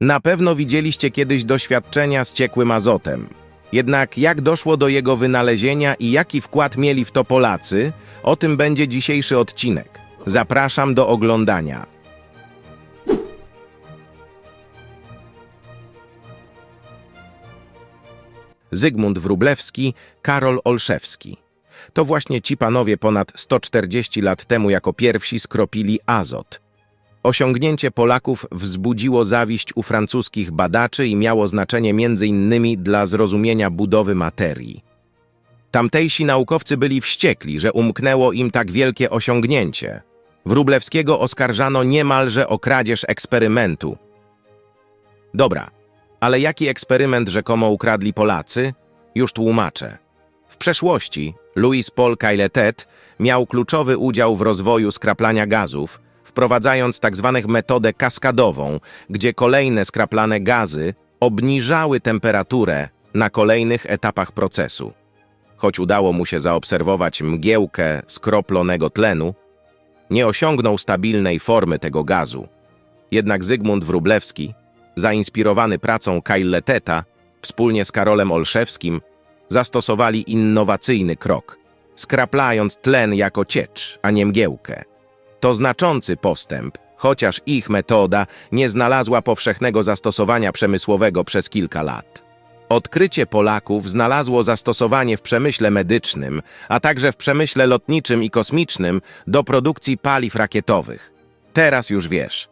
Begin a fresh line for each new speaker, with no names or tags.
Na pewno widzieliście kiedyś doświadczenia z ciekłym azotem. Jednak jak doszło do jego wynalezienia i jaki wkład mieli w to Polacy, o tym będzie dzisiejszy odcinek. Zapraszam do oglądania. Zygmunt Wróblewski, Karol Olszewski. To właśnie ci panowie ponad 140 lat temu jako pierwsi skropili azot. Osiągnięcie Polaków wzbudziło zawiść u francuskich badaczy i miało znaczenie m.in. dla zrozumienia budowy materii. Tamtejsi naukowcy byli wściekli, że umknęło im tak wielkie osiągnięcie. Wróblewskiego oskarżano niemalże o kradzież eksperymentu. Dobra, ale jaki eksperyment rzekomo ukradli Polacy? Już tłumaczę. W przeszłości Louis Paul Cailletet miał kluczowy udział w rozwoju skraplania gazów, wprowadzając tzw. metodę kaskadową, gdzie kolejne skraplane gazy obniżały temperaturę na kolejnych etapach procesu. Choć udało mu się zaobserwować mgiełkę skroplonego tlenu, nie osiągnął stabilnej formy tego gazu. Jednak Zygmunt Wróblewski, zainspirowany pracą Cailleteta, wspólnie z Karolem Olszewskim, zastosowali innowacyjny krok, skraplając tlen jako ciecz, a nie mgiełkę. To znaczący postęp, chociaż ich metoda nie znalazła powszechnego zastosowania przemysłowego przez kilka lat. Odkrycie Polaków znalazło zastosowanie w przemyśle medycznym, a także w przemyśle lotniczym i kosmicznym do produkcji paliw rakietowych. Teraz już wiesz,